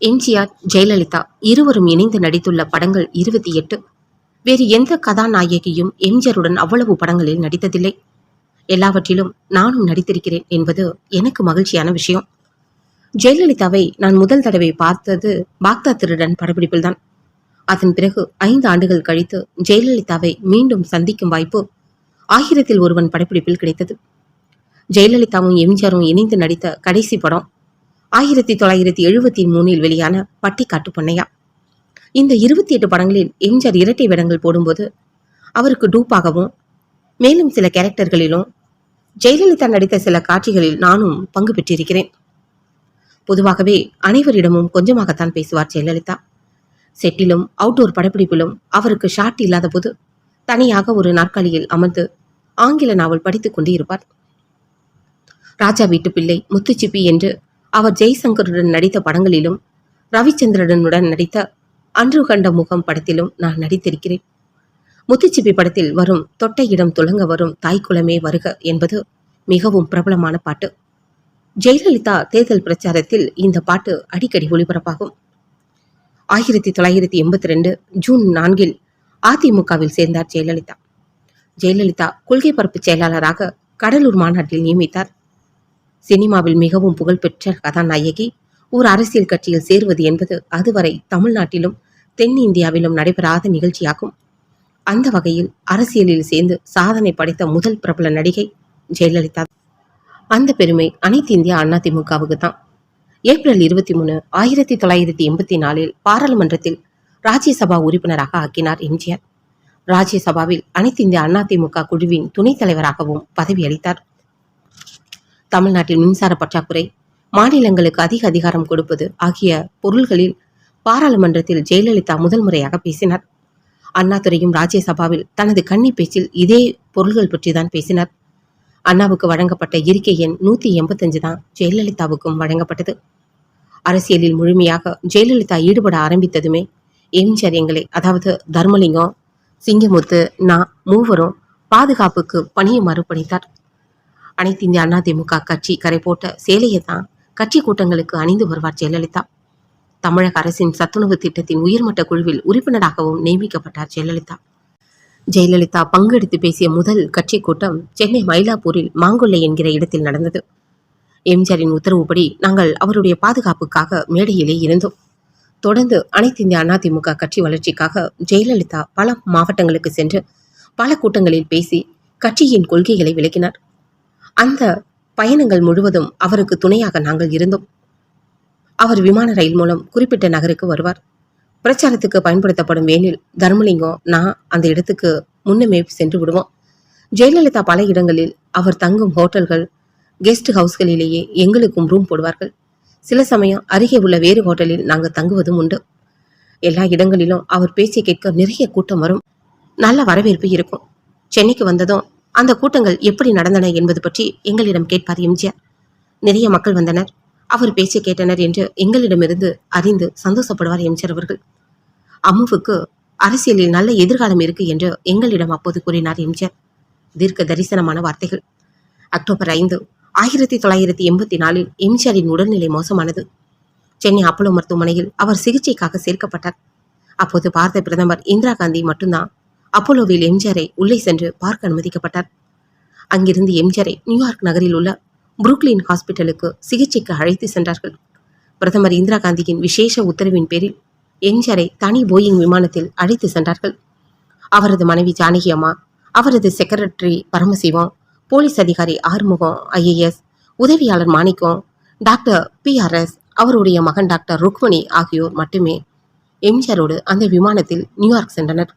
எம்ஜிஆர் ஜெயலலிதா இருவரும் இணைந்து நடித்துள்ள படங்கள் இருபத்தி எட்டு. வேறு எந்த கதாநாயகியும் எம்ஜிஆருடன் அவ்வளவு படங்களில் நடித்ததில்லை. எல்லாவற்றிலும் நானும் நடித்திருக்கிறேன் என்பது எனக்கு மகிழ்ச்சியான விஷயம். ஜெயலலிதாவை நான் முதல் தடவை பார்த்தது பாக்தா திருடன் படப்பிடிப்பில்தான் அதன் பிறகு ஐந்து ஆண்டுகள் கழித்து ஜெயலலிதாவை மீண்டும் சந்திக்கும் வாய்ப்பு ஆயிரத்தில் ஒருவன் படப்பிடிப்பில் கிடைத்தது. ஜெயலலிதாவும் எம்ஜிஆரும் இணைந்து நடித்த கடைசி படம் ஆயிரத்தி தொள்ளாயிரத்தி எழுபத்தி மூணில் வெளியான பட்டிக்காட்டு பொன்னையா. இந்த இருபத்தி எட்டு படங்களில் எம்ஜிஆர் இரட்டை வேடங்கள் போடும்போது அவருக்கு டூப்பாகவும் மேலும் சில கேரக்டர்களிலும் ஜெயலலிதா நடித்த சில காட்சிகளில் நானும் பங்கு பெற்றிருக்கிறேன். பொதுவாகவே அனைவரிடமும் கொஞ்சமாகத்தான் பேசுவார் ஜெயலலிதா. செட்டிலும் அவுட்டோர் படப்பிடிப்பிலும் அவருக்கு ஷாட் இல்லாத போது தனியாக ஒரு நாற்காலியில் அமர்ந்து ஆங்கில நாவல் படித்துக் கொண்டு இருப்பார் ராஜா வீட்டு பிள்ளை முத்துச்சிப்பி என்று அவர் ஜெய்சங்கருடன் நடித்த படங்களிலும் ரவிச்சந்திரனுடன் நடித்த அன்று கண்ட முகம் படத்திலும் நான் நடித்திருக்கிறேன். முத்துச்சிப்பி படத்தில் வரும் தொட்டை இடம் துலங்க வரும் தாய்க்குளமே வருக என்பது மிகவும் பிரபலமான பாட்டு. ஜெயலலிதா தேர்தல் பிரச்சாரத்தில் இந்த பாட்டு அடிக்கடி ஒளிபரப்பாகும். ஆயிரத்தி தொள்ளாயிரத்தி எண்பத்தி ரெண்டு ஜூன் நான்கில் அதிமுகவில் சேர்ந்தார் ஜெயலலிதா. ஜெயலலிதா கொள்கை பரப்பு செயலாளராக கடலூர் மாநாட்டில் நியமித்தார். சினிமாவில் மிகவும் புகழ்பெற்ற கதாநாயகி ஒரு அரசியல் கட்சியில் சேருவது என்பது அதுவரை தமிழ்நாட்டிலும் தென்னிந்தியாவிலும் நடைபெறாத நிகழ்ச்சியாகும். அந்த வகையில் அரசியலில் சேர்ந்து சாதனை படைத்த முதல் பிரபல நடிகை ஜெயலலிதா. அந்த பெருமை அனைத்து இந்திய திமுகவுக்கு தான் ஏப்ரல் இருபத்தி மூணு ஆயிரத்தி தொள்ளாயிரத்தி எண்பத்தி நாலில் பாராளுமன்றத்தில் ராஜ்யசபா உறுப்பினராக ஆக்கினார் எம்ஜிஆர். ராஜ்யசபாவில் அனைத்து இந்திய அதிமுக குழுவின் துணைத் தலைவராகவும் பதவியளித்தார். தமிழ்நாட்டில் மின்சார பற்றாக்குறை மாநிலங்களுக்கு அதிக அதிகாரம் கொடுப்பது ஆகிய பொருள்களில் பாராளுமன்றத்தில் ஜெயலலிதா முதல் முறையாக பேசினார். அண்ணாதுரையும் ராஜ்யசபாவில் தனது கன்னி பேச்சில் இதே பொருள்கள் பற்றி தான் பேசினார். அண்ணாவுக்கு வழங்கப்பட்ட இருக்கை எண் நூத்தி எண்பத்தஞ்சு தான் ஜெயலலிதாவுக்கும் வழங்கப்பட்டது. அரசியலில் முழுமையாக ஜெயலலிதா ஈடுபட ஆரம்பித்ததுமே எம்ஜிஆர் எங்களை அதாவது தர்மலிங்கம் சிங்கமுத்து நான் மூவரும் பாதுகாப்புக்கு பணியை மறுபணித்தார் அனைத்து இந்திய அதிமுக கட்சி கரை போட்ட சேலையை தான் கட்சி கூட்டங்களுக்கு அணிந்து வருவார் ஜெயலலிதா. தமிழக அரசின் சத்துணவு திட்டத்தின் உயர்மட்ட குழுவில் உறுப்பினராகவும் நியமிக்கப்பட்டார் ஜெயலலிதா. ஜெயலலிதா பங்கெடுத்து பேசிய முதல் கட்சி கூட்டம் சென்னை மயிலாப்பூரில் மாங்குள்ளை என்கிற இடத்தில் நடந்தது. எம்ஜிஆரின் உத்தரவுப்படி நாங்கள் அவருடைய பாதுகாப்புக்காக மேடையிலே இருந்தோம். தொடர்ந்து அனைத்து இந்திய அதிமுக கட்சி வளர்ச்சிக்காக ஜெயலலிதா பல மாவட்டங்களுக்கு சென்று பல கூட்டங்களில் பேசி கட்சியின் கொள்கைகளை விளக்கினார். அந்த பயணங்கள் முழுவதும் அவருக்கு துணையாக நாங்கள் இருந்தோம். அவர் விமான ரயில் மூலம் குறிப்பிட்ட நகருக்கு வருவார். பிரச்சாரத்துக்கு பயன்படுத்தப்படும் வேனில் தர்மலிங்கம் நான் அந்த இடத்துக்கு முன்னமே சென்று விடுவோம். ஜெயலலிதா பல இடங்களில் அவர் தங்கும் ஹோட்டல்கள் கெஸ்ட் ஹவுஸ்களிலேயே எங்களுக்கும் ரூம் போடுவார்கள். சில சமயம் அருகே உள்ள வேறு ஹோட்டலில் நாங்கள் தங்குவதும் உண்டு. எல்லா இடங்களிலும் அவர் பேச்சை கேட்க நிறைய கூட்டம் வரும். நல்ல வரவேற்பு இருக்கும். சென்னைக்கு வந்ததும் அந்த கூட்டங்கள் எப்படி நடந்தன என்பது பற்றி எங்களிடம் கேட்பார் எம்ஜிஆர். நிறைய மக்கள் வந்தனர். அவர் பேச்சு கேட்டனர் என்று எங்களிடமிருந்து அறிந்து சந்தோஷப்படுவார் எம்ஜிஆர் அவர்கள். அம்முவுக்கு அரசியலில் நல்ல எதிர்காலம் இருக்கு என்று எங்களிடம் அப்போது கூறினார் எம்ஜிஆர். தீர்க்க தரிசனமான வார்த்தைகள். அக்டோபர் ஐந்து ஆயிரத்தி தொள்ளாயிரத்தி எண்பத்தி நாலில் எம்ஜிஆரின் உடல்நிலை மோசமானது. சென்னை அப்போலோ மருத்துவமனையில் அவர் சிகிச்சைக்காக சேர்க்கப்பட்டார். அப்போது பார்த்த பிரதமர் இந்திரா காந்தி மட்டும்தான் அப்போலோவில் எம்ஜிஆரை உள்ளே சென்று பார்க்க அனுமதிக்கப்பட்டார். அங்கிருந்து எம்ஜிஆரை நியூயார்க் நகரில் உள்ள புருக்லின் ஹாஸ்பிட்டலுக்கு சிகிச்சைக்கு அழைத்து சென்றார்கள். பிரதமர் இந்திரா காந்தியின் விசேஷ உத்தரவின் பேரில் எம்ஜிஆரை தனி போயிங் விமானத்தில் அழைத்து சென்றார்கள். அவரது மனைவி ஜானகி அம்மா அவரது செக்ரட்டரி பரமசிவம் போலீஸ் அதிகாரி ஆறுமுகம் ஐஏஎஸ் உதவியாளர் மாணிக்கம் டாக்டர் பிஆர்எஸ் அவருடைய மகன் டாக்டர் ருக்மணி ஆகியோர் மட்டுமே எம்ஜிஆரோடு அந்த விமானத்தில் நியூயார்க் சென்றனர்.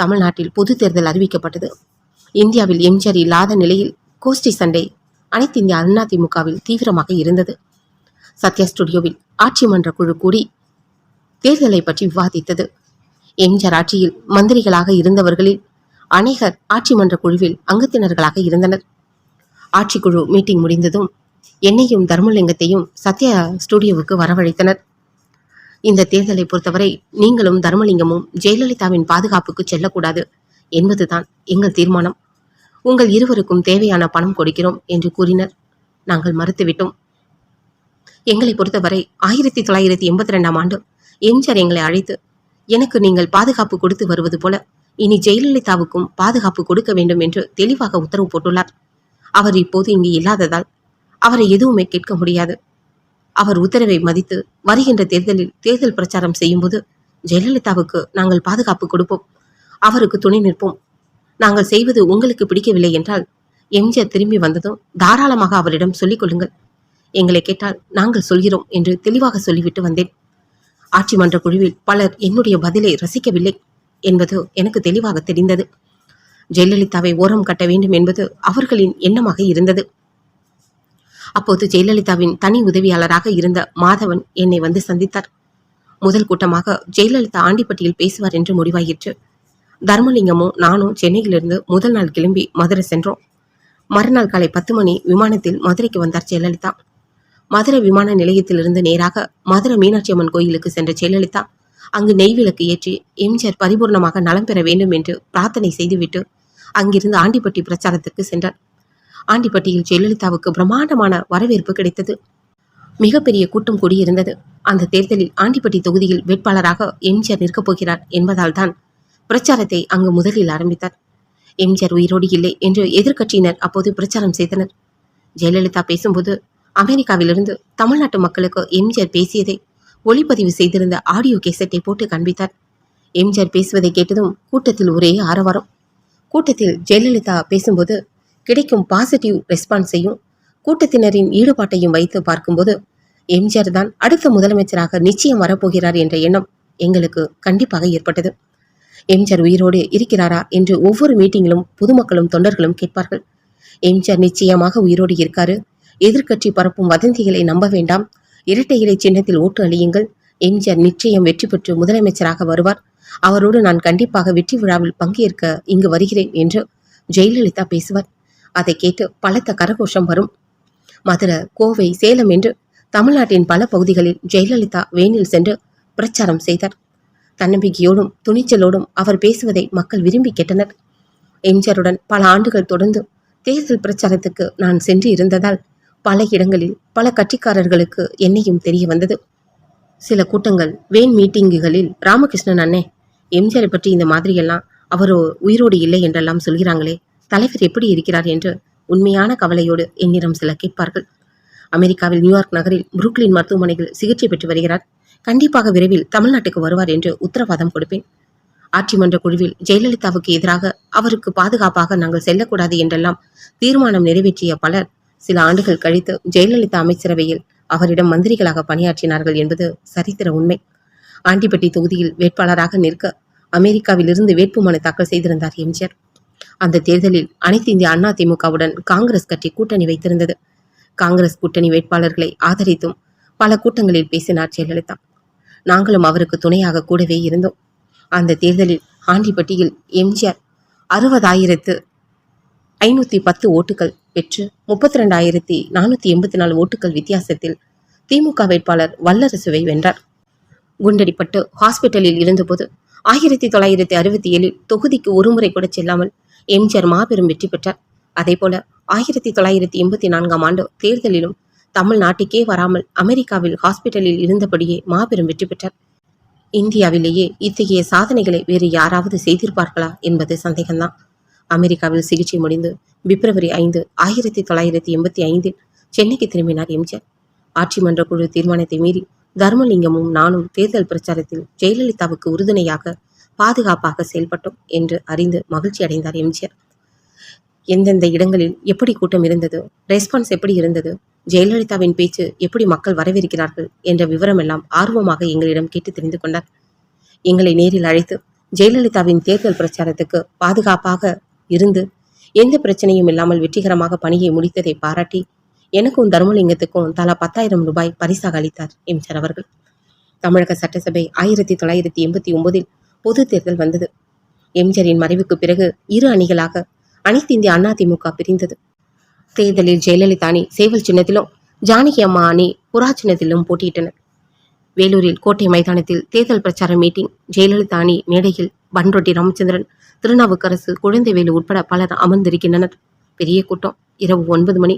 தமிழ்நாட்டில் பொது தேர்தல் அறிவிக்கப்பட்டது. இந்தியாவில் எம்ஜிஆர் இல்லாத நிலையில் கோஷ்டி சண்டை அனைத்து இந்திய அதிமுகவில் தீவிரமாக இருந்தது. சத்யா ஸ்டுடியோவில் ஆட்சி மன்ற குழு கூடி தேர்தலை பற்றி விவாதித்தது. எம்ஜிஆர் ஆட்சியில் மந்திரிகளாக இருந்தவர்களில் அநேகர் ஆட்சி மன்ற குழுவில் அங்கத்தினர்களாக இருந்தனர். ஆட்சிக்குழு மீட்டிங் முடிந்ததும் என்னையும் தர்மலிங்கத்தையும் சத்யா ஸ்டுடியோவுக்கு வரவழைத்தனர். இந்த தேர்தலை பொறுத்தவரை நீங்களும் தர்மலிங்கமும் ஜெயலலிதாவின் பாதுகாப்புக்கு செல்லக்கூடாது என்பதுதான் எங்கள் தீர்மானம். உங்கள் இருவருக்கும் தேவையான பணம் கொடுக்கிறோம் என்று கூறினர். நாங்கள் மறுத்துவிட்டோம். எங்களை பொறுத்தவரை ஆயிரத்தி தொள்ளாயிரத்தி எண்பத்தி ரெண்டாம் ஆண்டு எம்ஜிஆர் எங்களை அழைத்து எனக்கு நீங்கள் பாதுகாப்பு கொடுத்து வருவது போல இனி ஜெயலலிதாவுக்கும் பாதுகாப்பு கொடுக்க வேண்டும் என்று தெளிவாக உத்தரவு போட்டுள்ளார். அவர் இப்போது இங்கு இல்லாததால் அவரை எதுவுமே கேட்க முடியாது. அவர் உத்தரவை மதித்து வருகின்ற தேர்தலில் தேர்தல் பிரச்சாரம் செய்யும்போது ஜெயலலிதாவுக்கு நாங்கள் பாதுகாப்பு கொடுப்போம். அவருக்கு துணை நிற்போம். நாங்கள் செய்வது உங்களுக்கு பிடிக்கவில்லை என்றால் எம்ஜிஆர் திரும்பி வந்ததும் தாராளமாக அவரிடம் சொல்லிக் கொள்ளுங்கள். எங்களை கேட்டால் நாங்கள் சொல்கிறோம் என்று தெளிவாக சொல்லிவிட்டு வந்தேன். ஆட்சி மன்ற குழுவில் பலர் என்னுடைய பதிலை ரசிக்கவில்லை என்பது எனக்கு தெளிவாக தெரிந்தது. ஜெயலலிதாவை ஓரம் கட்ட வேண்டும் என்பது அவர்களின் எண்ணமாக இருந்தது. அப்போது ஜெயலலிதாவின் தனி உதவியாளராக இருந்த மாதவன் என்னை வந்து சந்தித்தார். முதல் கூட்டமாக ஜெயலலிதா ஆண்டிப்பட்டியில் பேசுவார் என்று முடிவாயிற்று. தர்மலிங்கமும் நானும் சென்னையிலிருந்து முதல் நாள் கிளம்பி மதுரை சென்றோம். மறுநாள் காலை பத்து மணி விமானத்தில் மதுரைக்கு வந்தார் ஜெயலலிதா. மதுரை விமான நிலையத்திலிருந்து நேராக மதுரை மீனாட்சி அம்மன் கோயிலுக்கு சென்ற ஜெயலலிதா அங்கு நெய்விளக்கு ஏற்றி எம்ஜிஆர் பரிபூர்ணமாக நலம் பெற வேண்டும் என்று பிரார்த்தனை செய்துவிட்டு அங்கிருந்து ஆண்டிப்பட்டி பிரச்சாரத்திற்கு சென்றார். ஆண்டிப்பட்டியில் ஜெயலலிதாவுக்கு பிரம்மாண்டமான வரவேற்பு கிடைத்தது. மிகப்பெரிய கூட்டம் கூடியிருந்தது. அந்த தேர்தலில் ஆண்டிப்பட்டி தொகுதியில் வேட்பாளராக எம்ஜிஆர் நிற்கப் போகிறார் என்பதால் தான் பிரச்சாரத்தை அங்கு முதலில் ஆரம்பித்தார். எம்ஜிஆர் உயிரோடு இல்லை என்று எதிர்க்கட்சியினர் அப்போது பிரச்சாரம் செய்தனர். ஜெயலலிதா பேசும்போது அமெரிக்காவிலிருந்து தமிழ்நாட்டு மக்களுக்கு எம்ஜிஆர் பேசியதை ஒளிப்பதிவு செய்திருந்த ஆடியோ கேசட்டை போட்டு காண்பித்தார். எம்ஜிஆர் பேசுவதை கேட்டதும் கூட்டத்தில் ஒரே ஆரவாரம். கூட்டத்தில் ஜெயலலிதா பேசும்போது கிடைக்கும் பாசிட்டிவ் ரெஸ்பான்ஸையும் கூட்டத்தினரின் ஈடுபாட்டையும் வைத்து பார்க்கும்போது எம்ஜிஆர் தான் அடுத்த முதலமைச்சராக நிச்சயம் வரப்போகிறார் என்ற எண்ணம் எங்களுக்கு கண்டிப்பாக ஏற்பட்டது. எம்ஜிஆர் உயிரோடு இருக்கிறாரா என்று ஒவ்வொரு மீட்டிங்கிலும் பொதுமக்களும் தொண்டர்களும் கேட்பார்கள். எம்ஜிஆர் நிச்சயமாக உயிரோடு இருக்காரு. எதிர்க்கட்சி பரப்பும் வதந்திகளை நம்ப வேண்டாம். இரட்டை இலை சின்னத்தில் ஓட்டு அளியுங்கள் எம்ஜிஆர் நிச்சயம் வெற்றி பெற்று முதலமைச்சராக வருவார். அவரோடு நான் கண்டிப்பாக வெற்றி விழாவில் பங்கேற்க இங்கு வருகிறேன் என்று ஜெயலலிதா பேசுவார். அதை கேட்டு பலத்த கரகோஷம் வரும். மதுரை கோவை சேலம் என்று தமிழ்நாட்டின் பல பகுதிகளில் ஜெயலலிதா வேனில் சென்று பிரச்சாரம் செய்தார். தன்னம்பிக்கையோடும் துணிச்சலோடும் அவர் பேசுவதை மக்கள் விரும்பி கேட்டனர். எம்ஜிஆருடன் பல ஆண்டுகள் தொடர்ந்து தேர்தல் பிரச்சாரத்துக்கு நான் சென்று இருந்ததால் பல இடங்களில் பல கட்சிக்காரர்களுக்கு என்னையும் தெரிய வந்தது. சில கூட்டங்கள் வேன் மீட்டிங்குகளில் ராமகிருஷ்ணன் அண்ணே எம்ஜிஆரை பற்றி இந்த மாதிரியெல்லாம் அவரோ உயிரோடு இல்லை என்றெல்லாம் சொல்கிறாங்களே தலைவர் எப்படி இருக்கிறார் என்று உண்மையான கவலையோடு என்னிடம் சில கேட்பார்கள். அமெரிக்காவில் நியூயார்க் நகரில் புருக்லின் மருத்துவமனையில் சிகிச்சை பெற்று வருகிறார். கண்டிப்பாக விரைவில் தமிழ்நாட்டுக்கு வருவார் என்று உத்தரவாதம் கொடுப்பேன். ஆட்சி மன்ற குழுவில் ஜெயலலிதாவுக்கு எதிராக அவருக்கு பாதுகாப்பாக நாங்கள் செல்லக்கூடாது என்றெல்லாம் தீர்மானம் நிறைவேற்றிய பலர் சில ஆண்டுகள் கழித்து ஜெயலலிதா அமைச்சரவையில் அவரிடம் மந்திரிகளாக பணியாற்றினார்கள் என்பது சரித்திர உண்மை. ஆண்டிப்பட்டி தொகுதியில் வேட்பாளராக நிற்க அமெரிக்காவிலிருந்து வேட்புமனு தாக்கல் செய்திருந்தார் எம்ஜிஆர் அந்த தேர்தலில் அனைத்து இந்திய அண்ணா திமுகவுடன் காங்கிரஸ் கட்சி கூட்டணி வைத்திருந்தது. காங்கிரஸ் கூட்டணி வேட்பாளர்களை ஆதரித்தும் பல கூட்டங்களில் பேசினார் ஜெயலலிதா நாங்களும் அவருக்கு துணையாக கூடவே இருந்தோம். அந்த தேர்தலில் ஆண்டிப்பட்டியில் எம்ஜிஆர் அறுபதாயிரத்து ஐநூற்றி பத்து ஓட்டுகள் பெற்று முப்பத்தி ரெண்டாயிரத்தி நானூற்றி எண்பத்தி நாலு ஓட்டுகள் வித்தியாசத்தில் திமுக வேட்பாளர் வல்லரசுவை வென்றார். குண்டடிப்பட்டு ஹாஸ்பிட்டலில் இருந்தபோது ஆயிரத்தி தொள்ளாயிரத்தி அறுபத்தி ஏழில் தொகுதிக்கு ஒருமுறை கூட செல்லாமல் எம்ஜிஆர் மாபெரும் வெற்றி பெற்றார். அதேபோல ஆயிரத்தி தொள்ளாயிரத்தி எண்பத்தி நான்காம் ஆண்டு தேர்தலிலும் தமிழ்நாட்டுக்கே வராமல் அமெரிக்காவில் ஹாஸ்பிட்டலில் இருந்தபடியே மாபெரும் வெற்றி பெற்றார். இந்தியாவிலேயே இத்தகைய சாதனைகளை வேறு யாராவது செய்திருப்பார்களா என்பது சந்தேகம்தான். அமெரிக்காவில் சிகிச்சை முடிந்து பிப்ரவரி ஐந்து ஆயிரத்தி தொள்ளாயிரத்தி எண்பத்தி ஐந்தில் சென்னைக்கு திரும்பினார் எம்ஜிஆர். ஆட்சி மன்ற குழு தீர்மானத்தை மீறி தர்மலிங்கமும் நானும் தேர்தல் பிரச்சாரத்தில் ஜெயலலிதாவுக்கு உறுதுணையாக பாதுகாப்பாக செயல்பட்டோம் என்று அறிந்து மகிழ்ச்சி அடைந்தார் எம்ஜிஆர். எந்தெந்த இடங்களில் எப்படி கூட்டம் இருந்தது ரெஸ்பான்ஸ் எப்படி இருந்தது ஜெயலலிதாவின் பேச்சு எப்படி மக்கள் வரவேற்கிறார்கள் என்ற விவரமெல்லாம் ஆர்வமாக எங்களிடம் கேட்டு தெரிந்து கொண்டார். எங்களை நேரில் அழைத்து ஜெயலலிதாவின் தேர்தல் பிரச்சாரத்துக்கு பாதுகாப்பாக இருந்து எந்த பிரச்சனையும் இல்லாமல் வெற்றிகரமாக பணியை முடித்ததை பாராட்டி எனக்கும் தர்மலிங்கத்துக்கும் தலா பத்தாயிரம் ரூபாய் பரிசாக அளித்தார் எம்ஜிஆர் அவர்கள். தமிழக சட்டசபை ஆயிரத்தி தொள்ளாயிரத்தி எண்பத்தி ஒன்பதில் பொது தேர்தல் வந்தது. எம்ஜிஆரின் மறைவுக்கு பிறகு இரு அணிகளாக அனைத்து இந்திய அண்ணா திமுக பிரிந்தது. தேர்தலில் ஜெயலலிதா அணி சேவல் சின்னத்திலும் ஜானகி அம்மா அணி புறா சின்னத்திலும் போட்டியிட்டனர். வேலூரில் கோட்டை மைதானத்தில் தேர்தல் பிரச்சார மீட்டிங் ஜெயலலிதா அணி மேடையில் பன்ரொட்டி ராமச்சந்திரன் திருநாவுக்கரசு குழந்தைவேலு உட்பட பலர் அமர்ந்திருக்கின்றனர். பெரிய கூட்டம் இரவு ஒன்பது மணி.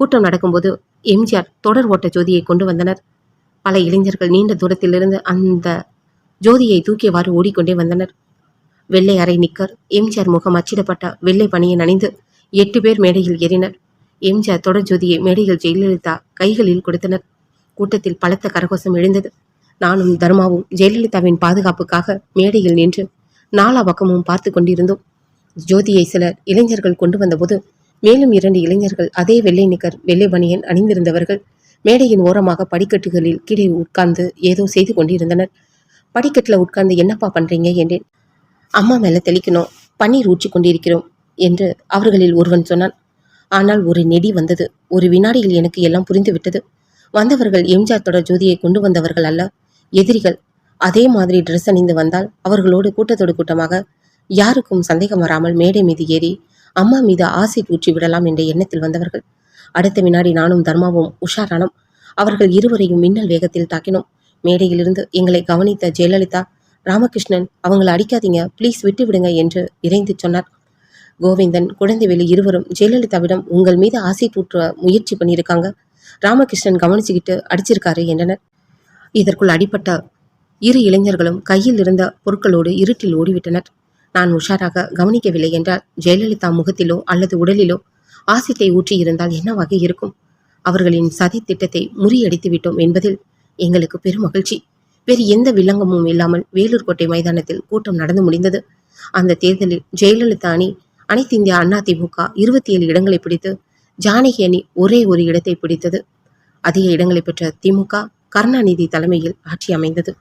கூட்டம் நடக்கும்போது எம்ஜிஆர் தொடர் ஓட்ட ஜோதியை கொண்டு வந்தனர். பல இளைஞர்கள் நீண்ட தூரத்திலிருந்து அந்த ஜோதியை தூக்கியவாறு ஓடிக்கொண்டே வந்தனர். வெள்ளை அறை நிக்கர் எம்ஜிஆர் முகம் அச்சிடப்பட்ட வெள்ளை பணியை அணிந்து எட்டு பேர் மேடையில் ஏறினர். எம்ஜிஆர் தொடர் ஜோதியை மேடையில் ஜெயலலிதா கைகளில் கொடுத்தனர். கூட்டத்தில் பலத்த கரகோசம் எழுந்தது. நானும் தர்மாவும் ஜெயலலிதாவின் பாதுகாப்புக்காக மேடையில் நின்று நாலா பக்கமும் பார்த்து கொண்டிருந்தோம். ஜோதியை சிலர் இளைஞர்கள் கொண்டு வந்தபோது மேலும் இரண்டு இளைஞர்கள் அதே வெள்ளை நிக்கர் வெள்ளை பணியன் அணிந்திருந்தவர்கள் மேடையின் ஓரமாக படிக்கட்டுகளில் கீழே உட்கார்ந்து ஏதோ செய்து கொண்டிருந்தனர். படிக்கட்டில் உட்கார்ந்து என்னப்பா பண்றீங்க என்றேன் அம்மா மேலே தெளிக்கணும் பன்னீர் ஊற்றி கொண்டிருக்கிறோம் என்று அவர்களில் ஒருவன் சொன்னான். ஆனால் ஒரு நெடி வந்தது. ஒரு வினாடியில் எனக்கு எல்லாம் புரிந்து விட்டது. வந்தவர்கள் எம்ஜிஆர் தொடர் ஜோதியை கொண்டு வந்தவர்கள் அல்ல எதிரிகள். அதே மாதிரி ட்ரெஸ் அணிந்து வந்தால் அவர்களோடு கூட்டத்தோடு கூட்டமாக யாருக்கும் சந்தேகம் வராமல் மேடை மீது ஏறி அம்மா மீது ஆசிட் ஊற்றி விடலாம் என்ற எண்ணத்தில் வந்தவர்கள். அடுத்த வினாடி நானும் தர்மாவும் உஷாரானோம். அவர்கள் இருவரையும் மின்னல் வேகத்தில் தாக்கினோம். மேடையிலிருந்து எங்களை கவனித்த ஜெயலலிதா ராமகிருஷ்ணன் அவங்களை அடிக்காதீங்க. ப்ளீஸ் விட்டு விடுங்க என்று இறைந்து சொன்னார். கோவிந்தன் குழந்தைவேலு இருவரும் ஜெயலலிதாவிடம் உங்கள் மீது ஆசை பூற்ற முயற்சி பண்ணியிருக்காங்க. ராமகிருஷ்ணன் கவனிச்சுக்கிட்டு அடிச்சிருக்காரு என்றனர். இதற்குள் அடிப்பட்ட இரு இளைஞர்களும் கையில் இருந்த பொருட்களோடு இருட்டில் ஓடிவிட்டனர். நான் உஷாராக கவனிக்கவில்லை என்றால் ஜெயலலிதா முகத்திலோ அல்லது உடலிலோ ஆசிட்டை ஊற்றியிருந்தால் என்னவாக இருக்கும்? அவர்களின் சதி திட்டத்தை முறியடித்து விட்டோம் என்பதில் எங்களுக்கு பெரும் மகிழ்ச்சி வேறு எந்த வில்லங்கமும் இல்லாமல் வேலூர் கோட்டை மைதானத்தில் கூட்டம் நடந்து முடிந்தது. அந்த தேர்தலில் ஜெயலலிதா அணி அனைத்து இந்திய அண்ணா திமுக இருபத்தி ஏழு இடங்களை பிடித்து ஜானகி அணி ஒரே ஒரு இடத்தை பிடித்தது. அதிக இடங்களை பெற்ற திமுக கருணாநிதி தலைமையில் ஆட்சி அமைந்தது.